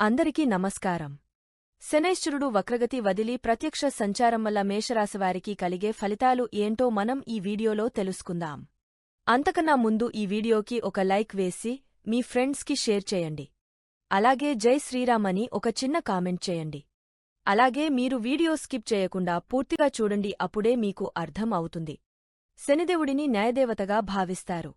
అందరికీ నమస్కారం. శనైశ్వరుడు వక్రగతి వదిలి ప్రత్యక్ష సంచారం వల్ల మేషరాశివారికి కలిగే ఫలితాలు ఏంటో మనం ఈ వీడియోలో తెలుసుకుందాం. అంతకన్నా ముందు ఈ వీడియోకి ఒక లైక్ వేసి మీ ఫ్రెండ్స్కి షేర్ చేయండి. అలాగే జై శ్రీరామ్ అని ఒక చిన్న కామెంట్ చేయండి. అలాగే మీరు వీడియో స్కిప్ చేయకుండా పూర్తిగా చూడండి అప్పుడే మీకు అర్థం అవుతుంది. శనిదేవుడిని న్యాయదేవతగా భావిస్తారు.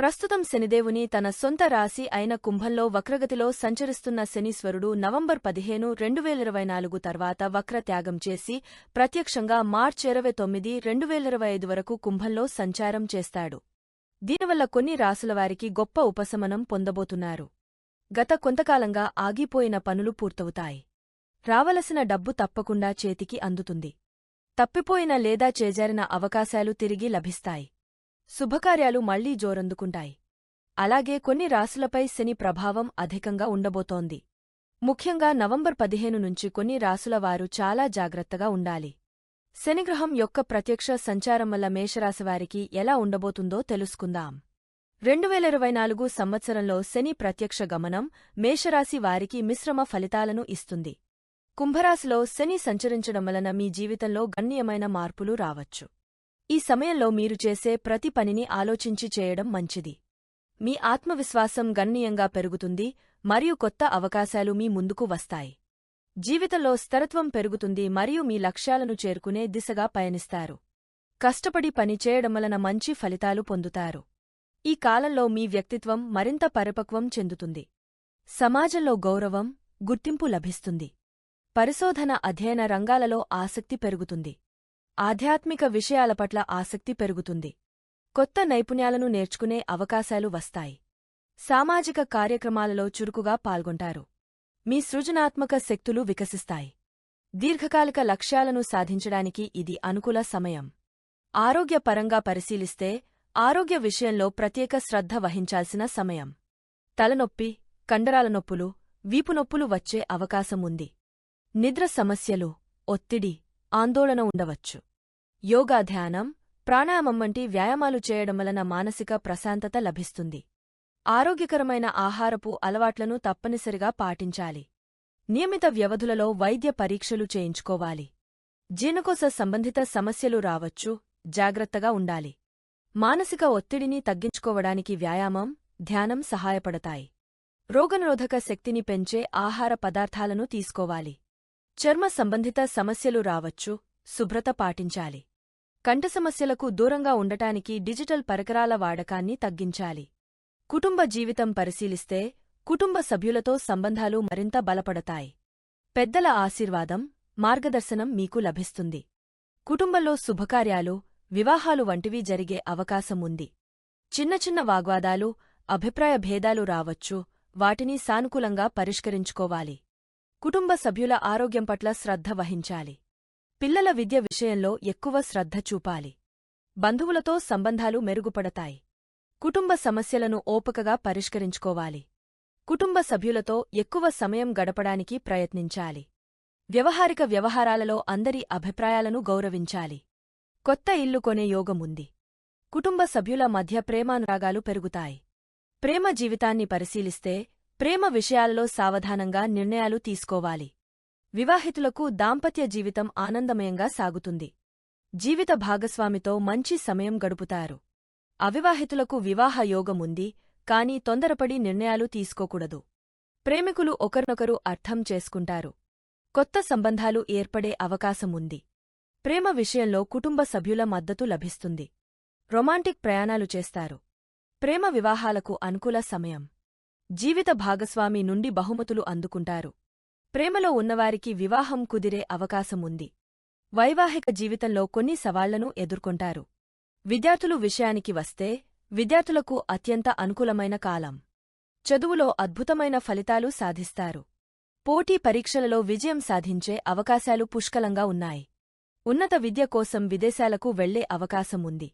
ప్రస్తుతం శనిదేవుని తన సొంత రాశి అయిన కుంభంలో వక్రగతిలో సంచరిస్తున్న శనీశ్వరుడు నవంబర్ పదిహేను రెండు వేల ఇరవై నాలుగు తర్వాత వక్ర త్యాగం చేసి ప్రత్యక్షంగా మార్చి ఇరవై తొమ్మిది రెండు వేల ఇరవై ఐదు వరకు కుంభంలో సంచారం చేస్తాడు. దీనివల్ల కొన్ని రాసులవారికి గొప్ప ఉపశమనం పొందబోతున్నారు. గత కొంతకాలంగా ఆగిపోయిన పనులు పూర్తవుతాయి. రావలసిన డబ్బు తప్పకుండా చేతికి అందుతుంది. తప్పిపోయిన లేదా చేజారిన అవకాశాలు తిరిగి లభిస్తాయి. శుభకార్యాలు మళ్ళీ జోరందుకుంటాయి. అలాగే కొన్ని రాసులపై శని ప్రభావం అధికంగా ఉండబోతోంది. ముఖ్యంగా నవంబర్ పదిహేను నుంచి కొన్ని రాసుల వారు చాలా జాగ్రత్తగా ఉండాలి. శనిగ్రహం యొక్క ప్రత్యక్ష సంచారం వల్ల మేషరాశివారికి ఎలా ఉండబోతుందో తెలుసుకుందాం. రెండు వేల ఇరవై నాలుగు సంవత్సరంలో శని ప్రత్యక్ష గమనం మేషరాశి వారికి మిశ్రమ ఫలితాలను ఇస్తుంది. కుంభరాశిలో శని సంచరించడం వలన మీ జీవితంలో గణ్యమైన మార్పులు రావచ్చు. ఈ సమయంలో మీరు చేసే ప్రతి పనిని ఆలోచించి చేయడం మంచిది. మీ ఆత్మవిశ్వాసం గణనీయంగా పెరుగుతుంది మరియు కొత్త అవకాశాలు మీ ముందుకు వస్తాయి. జీవితంలో స్థిరత్వం పెరుగుతుంది మరియు మీ లక్ష్యాలను చేరుకునే దిశగా పయనిస్తారు. కష్టపడి పనిచేయడం వలన మంచి ఫలితాలు పొందుతారు. ఈ కాలంలో మీ వ్యక్తిత్వం మరింత పరిపక్వం చెందుతుంది. సమాజంలో గౌరవం గుర్తింపు లభిస్తుంది. పరిశోధన అధ్యయన రంగాలలో ఆసక్తి పెరుగుతుంది. ఆధ్యాత్మిక విషయాల పట్ల ఆసక్తి పెరుగుతుంది. కొత్త నైపుణ్యాలను నేర్చుకునే అవకాశాలు వస్తాయి. సామాజిక కార్యక్రమాలలో చురుకుగా పాల్గొంటారు. మీ సృజనాత్మక శక్తులు వికసిస్తాయి. దీర్ఘకాలిక లక్ష్యాలను సాధించడానికి ఇది అనుకూల సమయం. ఆరోగ్యపరంగా పరిశీలిస్తే ఆరోగ్య విషయంలో ప్రత్యేక శ్రద్ధ వహించాల్సిన సమయం. తలనొప్పి కండరాల నొప్పులు వీపునొప్పులు వచ్చే అవకాశం ఉంది. నిద్ర సమస్యలు ఒత్తిడి ఆందోళన ఉండవచ్చు. యోగా ధ్యానం ప్రాణాయామం వంటి వ్యాయామాలు చేయడం వలన మానసిక ప్రశాంతత లభిస్తుంది. ఆరోగ్యకరమైన ఆహారపు అలవాట్లను తప్పనిసరిగా పాటించాలి. నియమిత వ్యవధులలో వైద్య పరీక్షలు చేయించుకోవాలి. జీర్ణకోశ సంబంధిత సమస్యలు రావచ్చు జాగ్రత్తగా ఉండాలి. మానసిక ఒత్తిడిని తగ్గించుకోవడానికి వ్యాయామం ధ్యానం సహాయపడతాయి. రోగనిరోధక శక్తిని పెంచే ఆహార పదార్థాలను తీసుకోవాలి. చర్మ సంబంధిత సమస్యలు రావచ్చు శుభ్రత పాటించాలి. కంట సమస్యలకు దూరంగా ఉండటానికి డిజిటల్ పరికరాల వాడకాన్ని తగ్గించాలి. కుటుంబ జీవితం పరిశీలిస్తే కుటుంబ సభ్యులతో సంబంధాలు మరింత బలపడతాయి. పెద్దల ఆశీర్వాదం మార్గదర్శనం మీకు లభిస్తుంది. కుటుంబంలో శుభకార్యాలు వివాహాలు వంటివి జరిగే అవకాశం ఉంది. చిన్న చిన్న వాగ్వాదాలు అభిప్రాయ భేదాలు రావచ్చు వాటిని సానుకూలంగా పరిష్కరించుకోవాలి. కుటుంబ సభ్యుల ఆరోగ్యం పట్ల శ్రద్ధ వహించాలి. పిల్లల విద్య విషయంలో ఎక్కువ శ్రద్ధ చూపాలి. బంధువులతో సంబంధాలు మెరుగుపడతాయి. కుటుంబ సమస్యలను ఓపికగా పరిష్కరించుకోవాలి. కుటుంబ సభ్యులతో ఎక్కువ సమయం గడపడానికి ప్రయత్నించాలి. వ్యవహారిక వ్యవహారాలలో అందరి అభిప్రాయాలను గౌరవించాలి. కొత్త ఇల్లు కొనే యోగముంది కుటుంబ సభ్యుల మధ్య ప్రేమానురాగాలు పెరుగుతాయి. ప్రేమ జీవితాన్ని పరిశీలిస్తే ప్రేమ విషయాలలో సావధానంగా నిర్ణయాలు తీసుకోవాలి. వివాహితులకు దాంపత్య జీవితం ఆనందమయంగా సాగుతుంది. జీవిత భాగస్వామితో మంచి సమయం గడుపుతారు. అవివాహితులకు వివాహ యోగముంది కాని తొందరపడి నిర్ణయాలు తీసుకోకూడదు. ప్రేమికులు ఒకరినొకరు అర్థం చేసుకుంటారు. కొత్త సంబంధాలు ఏర్పడే అవకాశముంది ప్రేమ విషయంలో కుటుంబ సభ్యుల మద్దతు లభిస్తుంది. రొమాంటిక్ ప్రయాణాలు చేస్తారు. ప్రేమ వివాహాలకు అనుకూల సమయం. జీవిత భాగస్వామి నుండి బహుమతులు అందుకుంటారు. ప్రేమలో ఉన్నవారికి వివాహం కుదిరే అవకాశముంది. వైవాహిక జీవితంలో కొన్ని సవాళ్ళను ఎదుర్కొంటారు. విద్యార్థులు విషయానికి వస్తే విద్యార్థులకు అత్యంత అనుకూలమైన కాలం. చదువులో అద్భుతమైన ఫలితాలు సాధిస్తారు. పోటీ పరీక్షలలో విజయం సాధించే అవకాశాలు పుష్కలంగా ఉన్నాయి. ఉన్నత విద్య కోసం విదేశాలకు వెళ్ళే అవకాశముంది.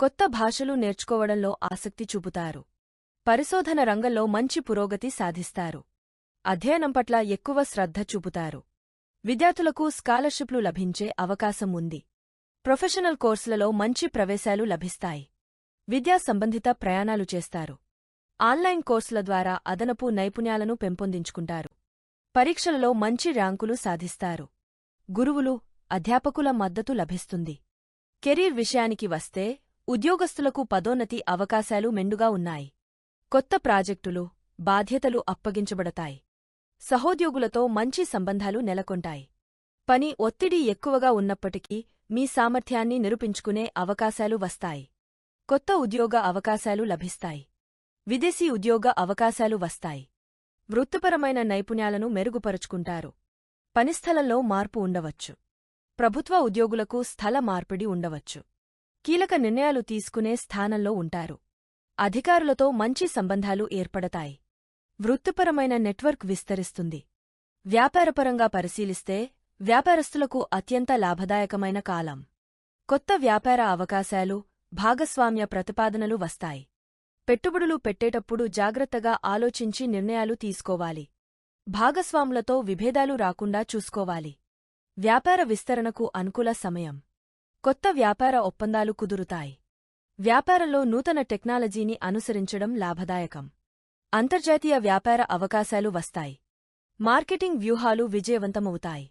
కొత్త భాషలు నేర్చుకోవడంలో ఆసక్తి చూపుతారు. పరిశోధన రంగంలో మంచి పురోగతి సాధిస్తారు. అధ్యయనం పట్ల ఎక్కువ శ్రద్ధ చూపుతారు. విద్యార్థులకు స్కాలర్షిప్లు లభించే అవకాశం ఉంది. ప్రొఫెషనల్ కోర్సులలో మంచి ప్రవేశాలు లభిస్తాయి. విద్యా సంబంధిత ప్రయాణాలు చేస్తారు. ఆన్లైన్ కోర్సుల ద్వారా అదనపు నైపుణ్యాలను పెంపొందించుకుంటారు. పరీక్షలలో మంచి ర్యాంకులు సాధిస్తారు. గురువులు అధ్యాపకుల మద్దతు లభిస్తుంది. కెరీర్ విషయానికి వస్తే ఉద్యోగస్తులకు పదోన్నతి అవకాశాలు మెండుగా ఉన్నాయి. కొత్త ప్రాజెక్టులు బాధ్యతలు అప్పగించబడతాయి. సహోద్యోగులతో మంచి సంబంధాలు నెలకొంటాయి. పని ఒత్తిడి ఎక్కువగా ఉన్నప్పటికీ మీ సామర్థ్యాన్ని నిరూపించుకునే అవకాశాలు వస్తాయి. కొత్త ఉద్యోగ అవకాశాలు లభిస్తాయి. విదేశీ ఉద్యోగ అవకాశాలు వస్తాయి. వృత్తిపరమైన నైపుణ్యాలను మెరుగుపరుచుకుంటారు. పనిస్థలంలో మార్పు ఉండవచ్చు. ప్రభుత్వ ఉద్యోగులకు స్థల మార్పిడి ఉండవచ్చు. కీలక నిర్ణయాలు తీసుకునే స్థానంలో ఉంటారు. అధికారులతో మంచి సంబంధాలు ఏర్పడతాయి. వృత్తిపరమైన నెట్వర్క్ విస్తరిస్తుంది. వ్యాపారపరంగా పరిశీలిస్తే వ్యాపారస్తులకు అత్యంత లాభదాయకమైన కాలం. కొత్త వ్యాపార అవకాశాలు భాగస్వామ్య ప్రతిపాదనలు వస్తాయి. పెట్టుబడులు పెట్టేటప్పుడు జాగ్రత్తగా ఆలోచించి నిర్ణయాలు తీసుకోవాలి. భాగస్వాములతో విభేదాలు రాకుండా చూసుకోవాలి. వ్యాపార విస్తరణకు అనుకూల సమయం. కొత్త వ్యాపార ఒప్పందాలు కుదురుతాయి. వ్యాపారంలో నూతన టెక్నాలజీని అనుసరించడం లాభదాయకం. అంతర్జాతీయ వ్యాపార అవకాశాలు వస్తాయి. మార్కెటింగ్ వ్యూహాలు విజయవంతమవుతాయి.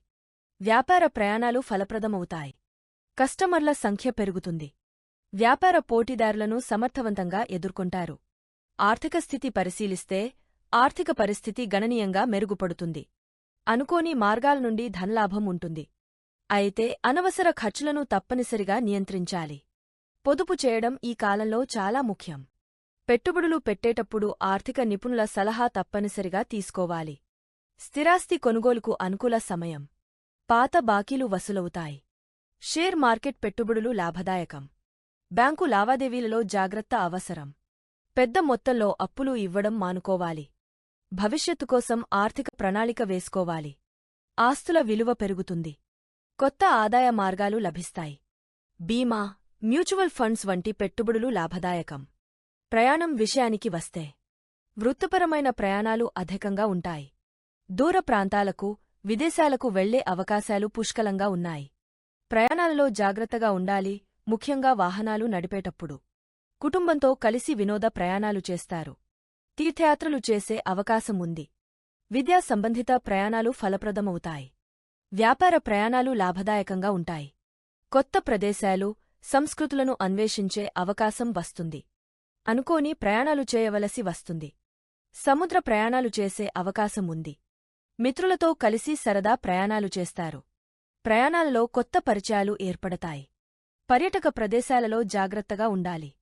వ్యాపార ప్రయాణాలు ఫలప్రదమవుతాయి. కస్టమర్ల సంఖ్య పెరుగుతుంది. వ్యాపార పోటీదారులను సమర్థవంతంగా ఎదుర్కొంటారు. ఆర్థిక స్థితి పరిశీలిస్తే ఆర్థిక పరిస్థితి గణనీయంగా మెరుగుపడుతుంది. అనుకోని మార్గాల నుండి ధనలాభం ఉంటుంది. అయితే అనవసర ఖర్చులను తప్పనిసరిగా నియంత్రించాలి. పొదుపు చేయడం ఈ కాలంలో చాలా ముఖ్యం. పెట్టుబడులు పెట్టేటప్పుడు ఆర్థిక నిపుణుల సలహా తప్పనిసరిగా తీసుకోవాలి. స్థిరాస్తి కొనుగోలుకు అనుకూల సమయం. పాత బాకీలు వసూలవుతాయి. షేర్ మార్కెట్ పెట్టుబడులు లాభదాయకం. బ్యాంకు లావాదేవీలలో జాగ్రత్త అవసరం. పెద్ద మొత్తంలో అప్పులు ఇవ్వడం మానుకోవాలి. భవిష్యత్తు కోసం ఆర్థిక ప్రణాళిక వేసుకోవాలి. ఆస్తుల విలువ పెరుగుతుంది. కొత్త ఆదాయ మార్గాలు లభిస్తాయి. బీమా మ్యూచువల్ ఫండ్స్ వంటి పెట్టుబడులు లాభదాయకం. ప్రయాణం విషయానికి వస్తే వృత్తిపరమైన ప్రయాణాలు అధికంగా ఉంటాయి. దూర ప్రాంతాలకు విదేశాలకు వెళ్ళే అవకాశాలు పుష్కలంగా ఉన్నాయి. ప్రయాణాలలో జాగ్రత్తగా ఉండాలి ముఖ్యంగా వాహనాలు నడిపేటప్పుడు. కుటుంబంతో కలిసి వినోద ప్రయాణాలు చేస్తారు. తీర్థయాత్రలు చేసే అవకాశం ఉంది. విద్యా సంబంధిత ప్రయాణాలు ఫలప్రదమవుతాయి. వ్యాపార ప్రయాణాలు లాభదాయకంగా ఉంటాయి. కొత్త ప్రదేశాలు సంస్కృతులను అన్వేషించే అవకాశం వస్తుంది. అనుకోని ప్రయాణాలు చేయవలసి వస్తుంది. సముద్ర ప్రయాణాలు చేసే అవకాశం ఉంది. మిత్రులతో కలిసి సరదా ప్రయాణాలు చేస్తారు. ప్రయాణాలలో కొత్త పరిచయాలు ఏర్పడతాయి. పర్యటక ప్రదేశాలలో జాగ్రత్తగా ఉండాలి.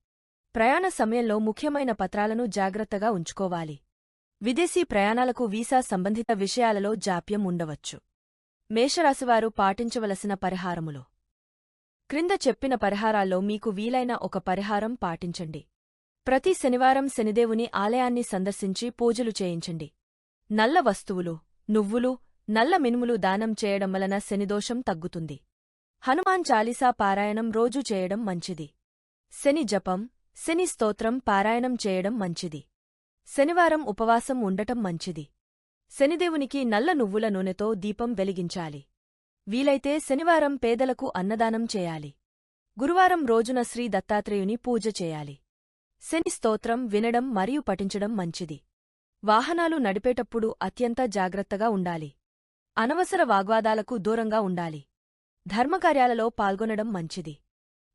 ప్రయాణ సమయంలో ముఖ్యమైన పత్రాలను జాగ్రత్తగా ఉంచుకోవాలి. విదేశీ ప్రయాణాలకు వీసా సంబంధిత విషయాలలో జాప్యం ఉండవచ్చు. మేషరాశివారు పాటించవలసిన పరిహారములు. క్రింద చెప్పిన పరిహారాల్లో మీకు వీలైన ఒక పరిహారం పాటించండి. ప్రతి శనివారం శనిదేవుని ఆలయాన్ని సందర్శించి పూజలు చేయించండి. నల్ల వస్తువులు నువ్వులు నల్ల మినుములు దానం చేయడం వలన శనిదోషం తగ్గుతుంది. హనుమాన్ చాలీసా పారాయణం రోజూ చేయడం మంచిది. శని జపం శని స్తోత్రం పారాయణం చేయడం మంచిది. శనివారం ఉపవాసం ఉండటం మంచిది. శనిదేవునికి నల్ల నువ్వుల నూనెతో దీపం వెలిగించాలి. వీలైతే శనివారం పేదలకు అన్నదానం చేయాలి. గురువారం రోజున శ్రీ దత్తాత్రేయుని పూజ చేయాలి. శని స్తోత్రం వినడం మరియు పఠించడం మంచిది. వాహనాలు నడిపేటప్పుడు అత్యంత జాగ్రత్తగా ఉండాలి. అనవసర వాగ్వాదాలకు దూరంగా ఉండాలి. ధర్మకార్యాలలో పాల్గొనడం మంచిది.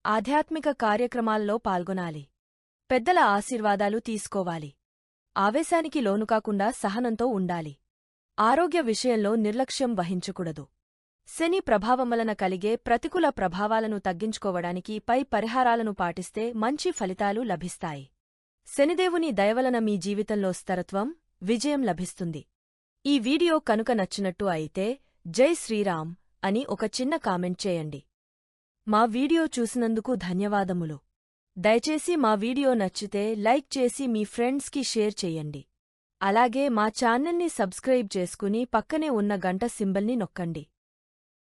ఆధ్యాత్మిక కార్యక్రమాల్లో పాల్గొనాలి. పెద్దల ఆశీర్వాదాలు తీసుకోవాలి. ఆవేశానికి లోనుకాకుండా సహనంతో ఉండాలి. ఆరోగ్య విషయంలో నిర్లక్ష్యం వహించకూడదు. శని ప్రభావం వలన కలిగే ప్రతికూల ప్రభావాలను తగ్గించుకోవడానికి పై పరిహారాలను పాటిస్తే మంచి ఫలితాలు లభిస్తాయి. శనిదేవుని దయవలన మీ జీవితంలో స్థిరత్వం విజయం లభిస్తుంది. ఈ వీడియో కనుక నచ్చినట్టు అయితే జై శ్రీరామ్ అని ఒక చిన్న కామెంట్ చేయండి. మా వీడియో చూసినందుకు ధన్యవాదములు. దయచేసి మా వీడియో నచ్చితే లైక్ చేసి మీ ఫ్రెండ్స్కి షేర్ చెయ్యండి అలాగే మా ఛానల్ని సబ్స్క్రైబ్ చేసుకుని పక్కనే ఉన్న గంట సింబల్ని నొక్కండి.